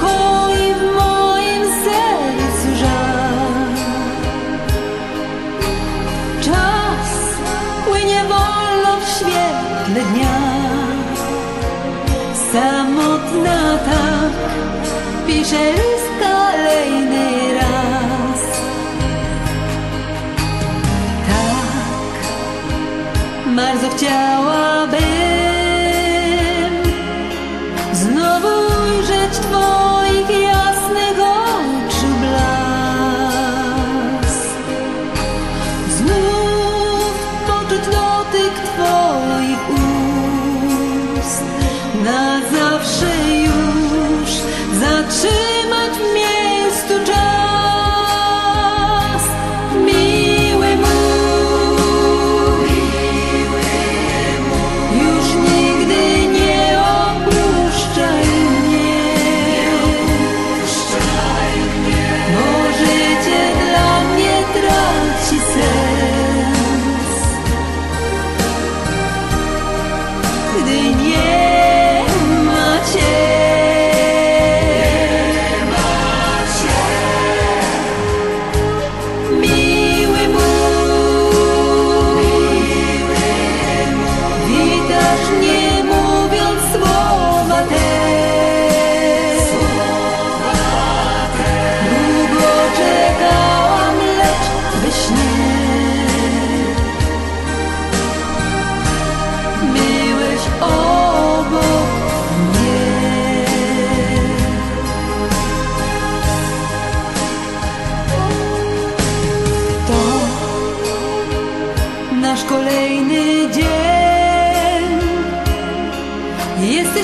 pokoi w moim sercu żal. Czas płynie wolno w świetle dnia. Samotna tak pisze list kolejny raz. Tak, bardzo chciałabym Na zawsze już zatrzymać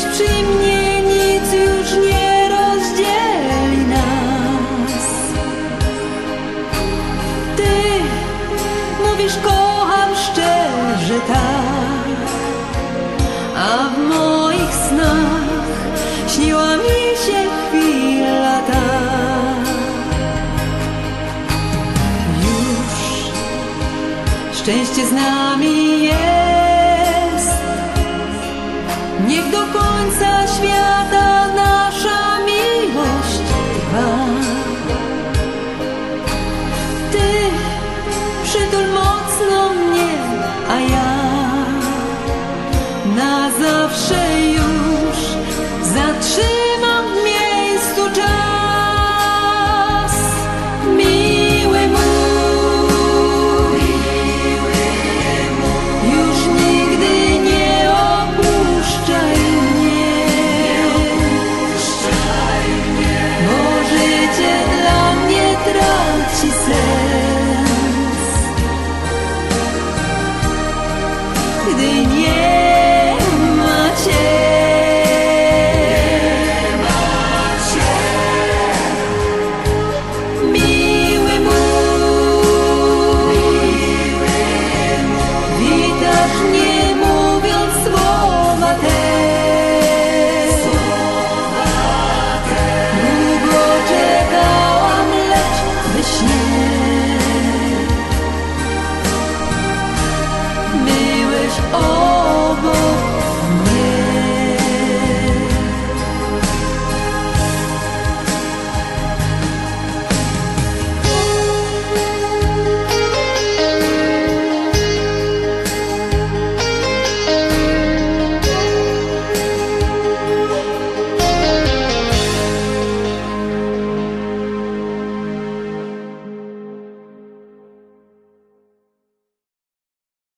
Nic już nie rozdzieli nas. Ty mówisz kocham szczerze tak A w moich snach śniła mi się chwila ta. Już szczęście z nami jest Niech do końca świata nasza miłość trwa. Ty przytul mocno mnie, a ja na zawsze.